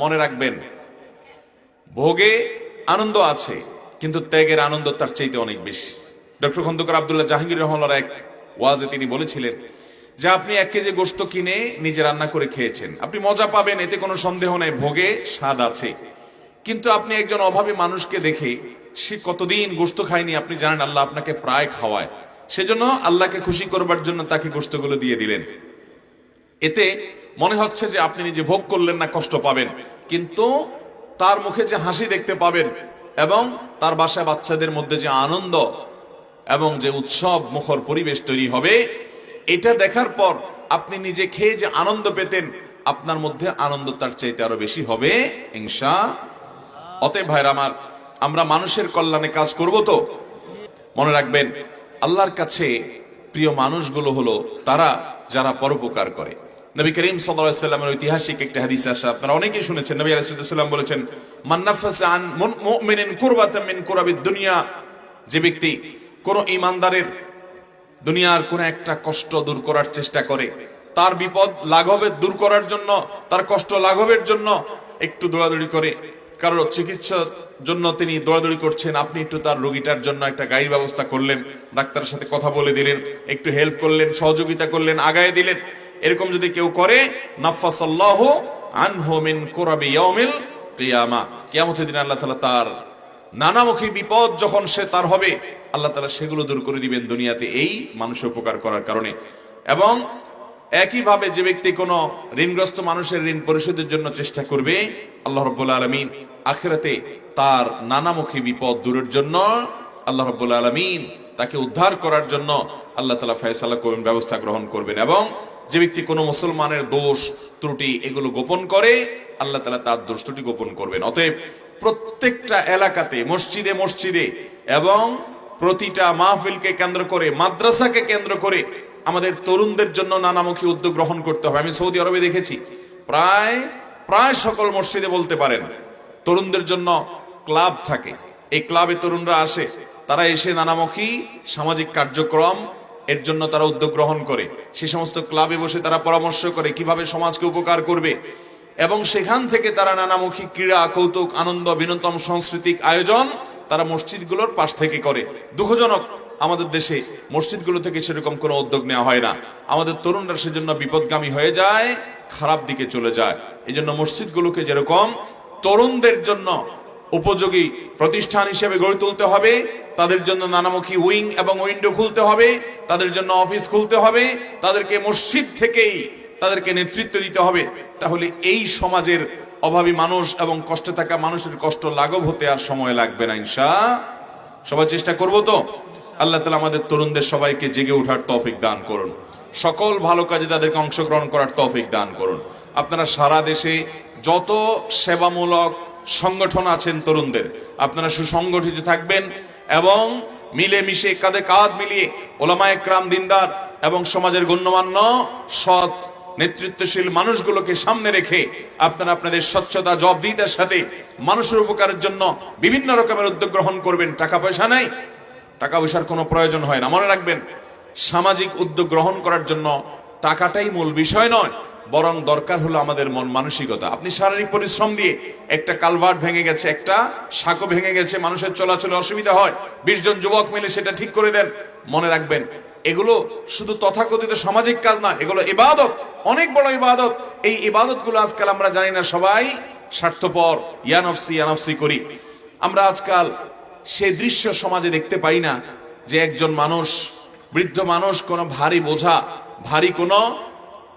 মনে রাখবেন, ভোগে আনন্দ আছে, কিন্তু ত্যাগের আনন্দ তার চাইতে অনেক বেশি। ডক্টর খন্দকার আবদুল্লাহ জাহাঙ্গীর রহমার এক ওয়াজে তিনি বলেছিলেন যে, আপনি এক কেজি গোস্ত কিনে নিজে রান্না করে খেয়েছেন। আপনি মজা পাবেন, এতে কোনো সন্দেহ নেই, ভোগে স্বাদ আছে। কিন্তু আপনি একজন অভাবী মানুষকে দেখে সে কতদিন গোস্ত খায়নি, আপনি জানেন আল্লাহ আপনাকে প্রায় খাওয়ায়। সেজন্য আল্লাহকে খুশি করবার জন্য তাকে গোস্তগুলো দিয়ে দিলেন। এতে মনে হচ্ছে যে আপনি নিজে ভোগ করলেন না, কষ্ট পাবেন। কিন্তু তার মুখে যে হাসি দেখতে পাবেন এবং তার বাসায় বাচ্চাদের মধ্যে যে আনন্দ এবং যে উৎসব, মুখর পরিবেশ তৈরি হবে, এটা দেখার পর আপনি নিজে খেয়ে যে আনন্দ পেতেন, আপনার মধ্যে আনন্দ তার চাইতে আরও বেশি হবে, ইনশা। অতএব ভাইরা আমার, আমরা মানুষের কল্যাণে কাজ করব তো? মনে রাখবেন, আল্লাহর কাছে প্রিয় মানুষগুলো হলো তারা যারা পরোপকার করে। নবী করিম সাল্লামের ঐতিহাসিক একটা হাদিস আসে আপনারা অনেকেই শুনেছেন, নবী আলাইসাল্লাম বলেছেন মান্নাফাস আন মুমিনিন কুরবাতাম মিন কুরাবিদ দুনিয়া যে ব্যক্তি কোন ইমানদারের দুনিয়ার কোন একটা কষ্ট দূর করার চেষ্টা করে, তার বিপদ লাঘবের দূর করার জন্য, তার কষ্ট লাঘবের জন্য একটু দৌড়াদৌড়ি করে। কারোর চিকিৎসার জন্য তিনি দৌড়াদৌড়ি করছেন, আপনি একটু তার রোগীটার জন্য একটা গাড়ির ব্যবস্থা করলেন, ডাক্তারের সাথে কথা বলে দিলেন, একটু হেল্প করলেন, সহযোগিতা করলেন, আগায় দিলেন। এরকম যদি কেউ করে, নাফাসাল্লাহ আনহু মিন কুরাবি ইয়াউমিল কিয়ামা। কিয়ামতের দিন আল্লাহ তাআলা তার নানামুখী বিপদ যখন সে তার হবে, আল্লাহ তালা সেগুলো দূর করে দিবেন দুনিয়াতে এই মানুষের উপকার করার কারণে। এবং একইভাবে যে ব্যক্তি কোনো ঋণগ্রস্ত মানুষের ঋণ পরিশোধের জন্য চেষ্টা করবে, আল্লাহ রব্বুল আলমিন আখেরাতে তার নানামুখী বিপদ দূরের জন্য আল্লাহ রব্বুল আলমিন তাকে উদ্ধার করার জন্য আল্লাহ তালা ফয়সালা করবেন ব্যবস্থা গ্রহণ করবেন। এবং যে ব্যক্তি কোনো মুসলমানের দোষ, ত্রুটি এগুলো গোপন করে, আল্লাহ তালা তার দোষ ত্রুটি গোপন করবেন। অতএব প্রত্যেকটা এলাকাতে, মসজিদে মসজিদে এবং প্রতিটা মাহফিলকে কেন্দ্র করে, মাদ্রাসাকে কেন্দ্র করে আমাদের তরুণদের জন্য নানামুখী উদ্যোগ গ্রহণ করতে হবে। আমি সৌদি আরবে দেখেছি, প্রায় প্রায় সকল মসজিদে বলতে পারেন, তরুণদের জন্য ক্লাব থাকে। এই ক্লাবে তরুণরা আসে, তারা এসে নানামুখী সামাজিক কার্যক্রম এর জন্য তারা উদ্যোগ গ্রহণ করে। সে সমস্ত ক্লাবে বসে তারা পরামর্শ করে কীভাবে সমাজকে উপকার করবে। এবং সেখান থেকে তারা নানামুখী ক্রীড়া, কৌতুক, আনন্দ, বিনোদন, সাংস্কৃতিক আয়োজন তারা মসজিদগুলোর পাশ থেকে করে। দুঃখজনক, আমাদের দেশে মসজিদগুলো থেকে সেরকম কোনো উদ্যোগ নেওয়া হয় না। আমাদের তরুণরা সেজন্য বিপদগামী হয়ে যায়, খারাপ দিকে চলে যায়। এই জন্য মসজিদগুলোকে যেরকম তরুণদের জন্য উপযোগী প্রতিষ্ঠান হিসেবে গড়ে তুলতে হবে। তাদের জন্য নানামুখী উইং এবং উইন্ডো খুলতে হবে। তাদের জন্য অফিস খুলতে হবে। তাদেরকে মসজিদ থেকেই তাদেরকে নেতৃত্ব দিতে হবে। তাহলে এই সমাজের অভাবী মানুষ এবং কষ্টে থাকা মানুষের কষ্ট লাঘব হতে আর সময় লাগবে না, ইনশা। সবাই চেষ্টা করব তো? আল্লাহ তালা আমাদের তরুণদের সবাইকে জেগে ওঠার তৌফিক দান করুন। সকল ভালো কাজে তাদেরকে অংশগ্রহণ করার তৌফিক দান করুন। আপনারা সারা দেশে যত সেবামূলক সংগঠন আছেন তরুণদের। আপনারা সুসংগঠিত থাকবেন এবং মিলেমিশে, কাঁধে কাঁধ মিলিয়ে ওলামায়ে ক্রাম দিনদার এবং সমাজের গণ্যমান্য, সৎ, নেতৃত্বশীল মানুষগুলোকে সামনে রেখে আপনারা আপনাদের স্বচ্ছতা, জবাবদিহিতার সাথে মানুষের উপকারের জন্য বিভিন্ন রকমের উদ্যোগ গ্রহণ করবেন। টাকা পয়সা নাই, টাকা পয়সার কোনো প্রয়োজন হয় না। মনে রাখবেন, সামাজিক উদ্যোগ গ্রহণ করার জন্য টাকাটাই মূল বিষয় নয়। বরং দরকার হলো আমাদের মন মানসিকতা। আপনি শারীরিক পরিশ্রম দিয়ে একটা কালভার্ট ভেঙে গেছে, একটা সাঁকো ভেঙে গেছে, মানুষের চলাচলে অসুবিধা হয়, বিশ জন যুবক মিলে সেটা ঠিক করে দেন, মনে রাখবেন, এগুলো শুধু তথাকথিত সামাজিক কাজ না, এগুলো ইবাদত, অনেক বড় ইবাদত। এই ইবাদতগুলো আজকাল আমরা জানি না, সবাই স্বার্থপর ইয়ানফসি ইয়ানফসি করি। আমরা আজকাল সেই দৃশ্য সমাজে দেখতে পাই না যে একজন মানুষ, বৃদ্ধ মানুষ কোনো ভারী বোঝা, ভারী কোনো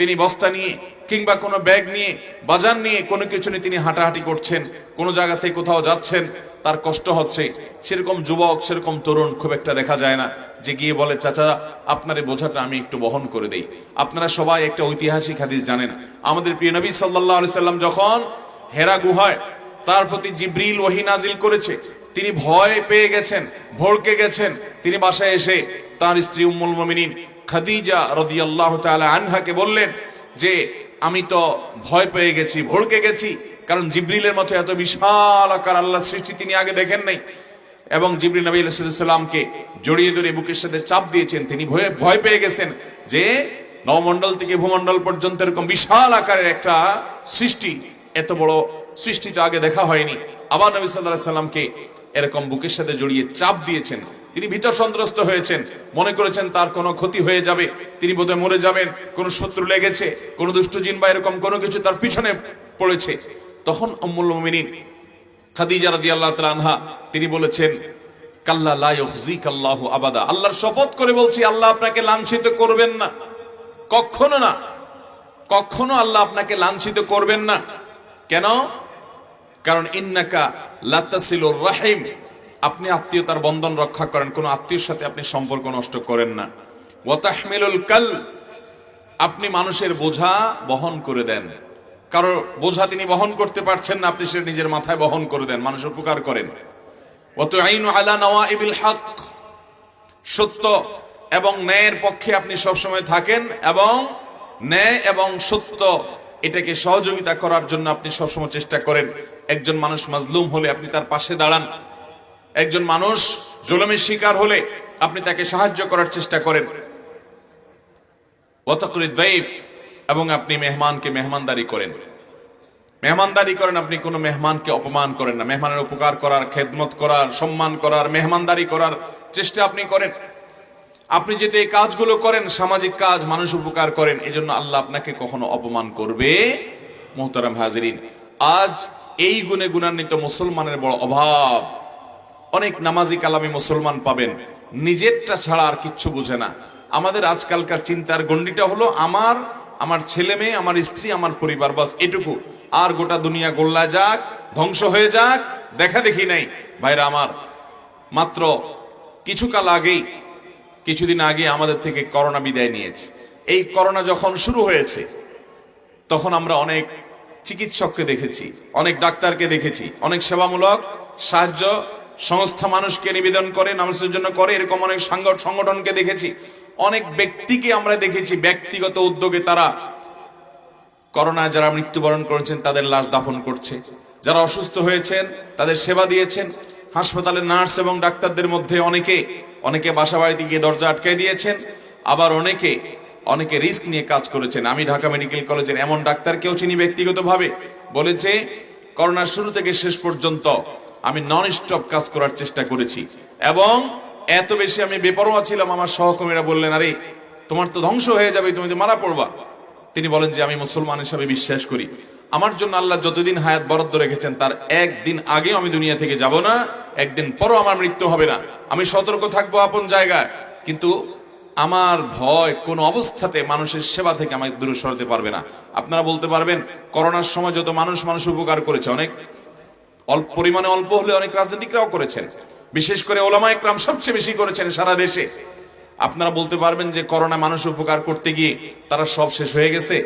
তিনি বস্তা নিয়ে কিংবা কোনো ব্যাগ নিয়ে, বাজার নিয়ে কোনো কিছু নিয়ে তিনি হাঁটাহাঁটি করছেন, কোনো জায়গা থেকে কোথাও যাচ্ছেন, তার কষ্ট হচ্ছে। সেরকম যুবক, সেরকম তরুণ খুব একটা দেখা যায় না। যে গিয়ে বলে, চাচা, আপনার এই বোঝাটা আমি একটু বহন করে দেই। আপনারা সবাই একটা ঐতিহাসিক হাদিস জানেন। আমাদের প্রিয় নবী সাল্লাহ আলি সাল্লাম যখন হেরা গুহায় তার প্রতি জিব্রিল ওহি নাজিল করেছে, তিনি ভয় পেয়ে গেছেন, ভড়কে গেছেন। তিনি বাসায় এসে তার স্ত্রী উম্মুল মমিনিন খাদিজা রদিয়াল্লাহ তাআলা আনহাকে বললেন যে, আমি তো ভয় পেয়ে গেছি, ভড়কে গেছি, কারণ জিব্রিলের মতো এত বিশাল আকার আল্লাহ সৃষ্টি তিনি আগে দেখেন নাই। এবং জিবরিল নবী সাল্লামকে জড়িয়ে ধরে বুকের সাথে চাপ দিয়েছেন। তিনি ভয়ে, ভয় পেয়ে গেছেন যে, নবমণ্ডল থেকে ভূমণ্ডল পর্যন্ত এরকম বিশাল আকারের একটা সৃষ্টি, এত বড় সৃষ্টি তো আগে দেখা হয়নি। আবার নবী সাল্লাহ সাল্লামকে এরকম বুকের সাথে জড়িয়ে চাপ দিয়েছেন। তিনি ভীতর সন্ত্রস্ত হয়েছেন। মনে করেছেন তার কোনো ক্ষতি হয়ে যাবে। তিনি বোধহয় মরে যাবেন। কোনো শত্রু লেগেছে, কোনো দুষ্টজিন বা এরকম কোনো কিছু তার পিছনে পড়েছে। তখন অম্মুল মুমিনিন খাদিজা রাদিয়াল্লাহু তাআলা আনহা তিনি বলেছেন, কাল্লা লা ইউখজিক আল্লাহু আবাদা। আল্লাহর শপথ করে বলছি, আল্লাহ আপনাকে লাঞ্ছিত করবেন না। কখনো না। কখনো আল্লাহ আপনাকে লাঞ্ছিত করবেন না। কেন? কারণ ইন্নাকা লাতাসিলুর রাহিম। আপনি আত্মীয়তার বন্ধন রক্ষা করেন, কোন আত্মীয়র সাথে আপনি সম্পর্ক নষ্ট করেন না। ওয়াতাহমিলুল কাল, আপনি মানুষের বোঝা বহন করে দেন। কারও বোঝা তিনি বহন করতে পারছেন না, আপনি সেটা নিজের মাথায় বহন করে দেন মানুষের উপকার করেন। অত আইন আলা নওয়া ইবিল হক, সত্য এবং ন্যায়ের পক্ষে আপনি সবসময় থাকেন এবং ন্যায় এবং সত্য এটাকে সহযোগিতা করার জন্য আপনি সবসময় চেষ্টা করেন। একজন মানুষ মাজলুম হলে আপনি তার পাশে দাঁড়ান। একজন মানুষ জুলুমের শিকার হলে আপনি তাকে সাহায্য করার চেষ্টা করেন। এবং আপনি মেহমানকে মেহমানদারি করেন। মেহমানদারি করেন আপনি কোনো মেহমানকে অপমান করেন না। মেহমানের উপকার করার, খেদমত করার, সম্মান করার, মেহমানদারি করার চেষ্টা আপনি করেন। আপনি যদি এই কাজগুলো করেন, সামাজিক কাজ, মানুষ উপকার করেন, এজন্য আল্লাহ আপনাকে কখনো অপমান করবে? মোহতারাম হাজিরিন, আজ এই গুণে গুণান্বিত মুসলমানের বড় অভাব। অনেক নামাজি কালামি মুসলমান পাবেন, নিজেরটা ছাড়া আর কিচ্ছু বুঝে না। আমাদের আজকালকার চিন্তার গণ্ডিটা হলো আমার আমার ছেলে মেয়ে, আমার স্ত্রী, আমার পরিবার, বাস এটুকু। আর গোটা দুনিয়া গোল্লা যাক, ধ্বংস হয়ে যাক, দেখা দেখি নাই। ভাইরা আমার, মাত্র কিছুকাল আগেই কিছুদিন আগে আমাদের থেকে করোনা বিদায় নিয়েছে। এই করোনা যখন শুরু হয়েছে, তখন আমরা অনেক চিকিৎসককে দেখেছি, অনেক ডাক্তারকে দেখেছি, অনেক সেবামূলক সাহায্য সংস্থা মানুষকে নিবেদন করে, মানুষের জন্য করে, এরকম অনেক সাংগঠ- সংগঠনকে দেখেছি। অনেক ব্যক্তিকে আমরা দেখেছি, ব্যক্তিগত উদ্যোগে তারা করোনা যারা মৃত্যুবরণ করেছেন, তাদের লাশ দাফন করছে। যারা অসুস্থ হয়েছেন, তাদের সেবা দিয়েছেন। হাসপাতালের নার্স এবং ডাক্তারদের মধ্যে অনেকে অনেকে বাসা বাড়িতে গিয়ে দরজা আটকে দিয়েছেন, আবার অনেকে অনেকে রিস্ক নিয়ে কাজ করেছেন। আমি ঢাকা মেডিকেল কলেজের এমন ডাক্তারকেও চিনি ব্যক্তিগতভাবে বলেছে করোনার শুরু থেকে শেষ পর্যন্ত আমি নন স্টপ কাজ করার চেষ্টা করেছি। এবং এত বেশি আমি বেপরোয়া ছিলাম, আমার সহকর্মীরা বললেন, আরে, তোমার তো ধ্বংস হয়ে যাবে, তুমি তো মারা পড়বা। তিনি বলেন যে, আমি মুসলমান হিসাবে বিশ্বাস করি। আমার জন্য আল্লাহ যতদিন হায়াত বরাদ্দ রেখেছেন, তার একদিন আগেও আমি দুনিয়া থেকে যাব না, একদিন পরও আমার মৃত্যু হবে না। আমি সতর্ক থাকব আপন জায়গায়, কিন্তু আমার ভয় কোন অবস্থাতে মানুষের সেবা থেকে আমাকে দূরে সরাতে পারবে না। আপনারা বলতে পারবেন, করোনার সময় যত মানুষ মানুষ উপকার করেছে, অনেক অল্প পরিমাণে অল্প হলে অনেক রাজনীতিকরাও করেছেন। বিশেষ করে ওলামা একরাম সবচেয়ে বেশি করেছেন সারা দেশে। আপনারা বলতে পারবেন যে, করোনা মানুষ উপকার করতে গিয়ে তারা সব শেষ হয়ে গেছে।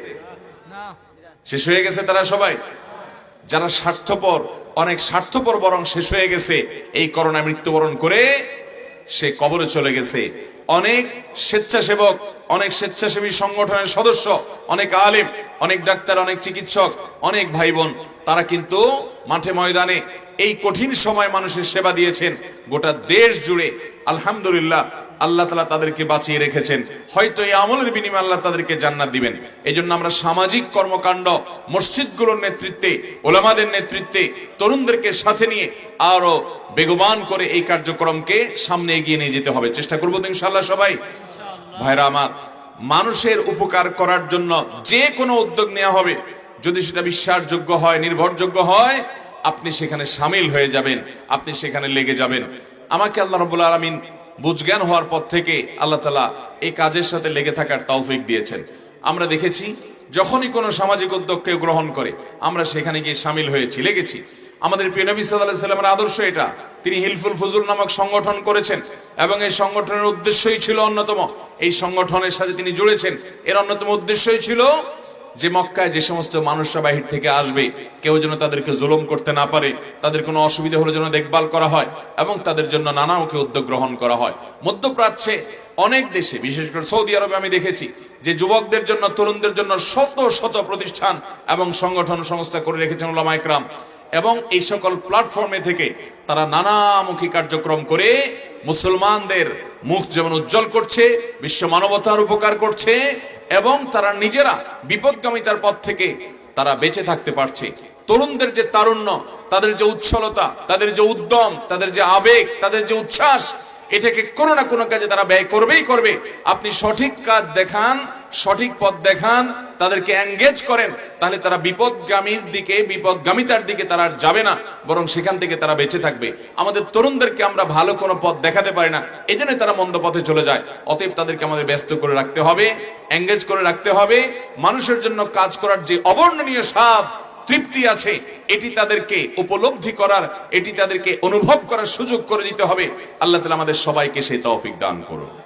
শেষ হয়ে গেছে তারা সবাই। যারা স্বার্থপর, অনেক স্বার্থপর বরং শেষ হয়ে গেছে, এই করোনা মৃত্যুবরণ করে সে কবরে চলে গেছে। অনেক স্বেচ্ছাসেবক, অনেক স্বেচ্ছাসেবী সংগঠনের সদস্য, অনেক আলেম, অনেক ডাক্তার, অনেক চিকিৎসক, অনেক ভাই বোন তারা কিন্তু মাঠে ময়দানে এই কঠিন সময় মানুষের সেবা দিয়েছেন। গোটা দেশ জুড়ে, আলহামদুলিল্লাহ আল্লাহ তালা তাদেরকে বাঁচিয়ে রেখেছেন। হয়তো এই আমলের বিনিময়ে আল্লাহ তাদেরকে জান্নাত দিবেন। এই জন্য আমরা সামাজিক কর্মকাণ্ড, মসজিদগুলোর নেতৃত্বে, ওলামাদের নেতৃত্বে, তরুণদেরকে সাথে নিয়ে আরও বেগবান করে এই কার্যক্রমকে সামনে এগিয়ে নিয়ে যেতে হবে। চেষ্টা করব তো ইনশাল্লাহ সবাই। ভাইরা আমার, মানুষের উপকার করার জন্য যে কোনো উদ্যোগ নেওয়া হবে। যদি সেটা বিশ্বাসযোগ্য হয়, নির্ভরযোগ্য হয়, আপনি সেখানে সামিল হয়ে যাবেন, আপনি সেখানে লেগে যাবেন। আমাকে আল্লাহ রবুল আলমিন বুঝজ্ঞান হওয়ার পর থেকে আল্লাহ তালা এই কাজের সাথে লেগে থাকার তৌফিক দিয়েছেন। আমরা দেখেছি, যখনই কোনো সামাজিক উদ্যোগ কেউ গ্রহণ করে, আমরা সেখানে গিয়ে সামিল হয়েছি, লেগেছি। আমাদের প্রিয় নবী সাল্লাহ সাল্লামের আদর্শ এটা। তিনি হিলফুল ফজুল নামক সংগঠন করেছেন এবং এই সংগঠনের উদ্দেশ্যই ছিল অন্যতম। এই সংগঠনের সাথে তিনি জুড়েছেন। এর অন্যতম উদ্দেশ্যই ছিল যে মক্কায় যে সমস্ত মানুষরা বাহির থেকে আসবে, কেউ যেন তাদেরকে জুলুম করতে না পারে, তাদের কোনো অসুবিধা হলে যেন দেখভাল করা হয় এবং তাদের জন্য নানামুখী উদ্যোগ গ্রহণ করা হয়। মধ্যপ্রাচ্যে অনেক দেশে, বিশেষ করে সৌদি আরবে আমি দেখেছি, যে যুবকদের জন্য, তরুণদের জন্য শত শত প্রতিষ্ঠান এবং সংগঠন সংস্থা করে রেখেছেন ওলামা একরাম। এবং এই সকল প্ল্যাটফর্মে থেকে তারা নানামুখী কার্যক্রম করে মুসলমানদের মুখ যেমন উজ্জ্বল করছে, বিশ্ব মানবতার উপকার করছে এবং তারা নিজেরা বিপদগামিতার পথ থেকে তারা বেঁচে থাকতে পারছে। তরুণদের যে তারুণ্য, তাদের যে উচ্ছলতা, তাদের যে উদ্যম, তাদের যে আবেগ, তাদের যে উচ্ছ্বাস, এটাকে কোনো না কোনো কাজে তারা ব্যয় করবেই করবে। আপনি সঠিক কাজ দেখান সঠিক পথ দেখান, তাদেরকে এঙ্গেজ করেন, তাহলে তারা বিপদগামীর দিকে, বিপদগামিতার দিকে তারা আর যাবে না, বরং সেখান থেকে তারা বেঁচে থাকবে। আমাদের তরুণদেরকে আমরা ভালো কোনো পথ দেখাতে পারি না এই জন্যই তারা মন্দ পথে চলে যায়। অতএব তাদেরকে আমাদের ব্যস্ত করে রাখতে হবে এঙ্গেজ করে রাখতে হবে। মানুষের জন্য কাজ করার যে অবর্ণনীয় স্বাদ, তৃপ্তি আছে, এটি তাদেরকে উপলব্ধি করার, এটি তাদেরকে অনুভব করার সুযোগ করে দিতে হবে। আল্লাহ তালা আমাদের সবাইকে সেই তৌফিক দান করুন।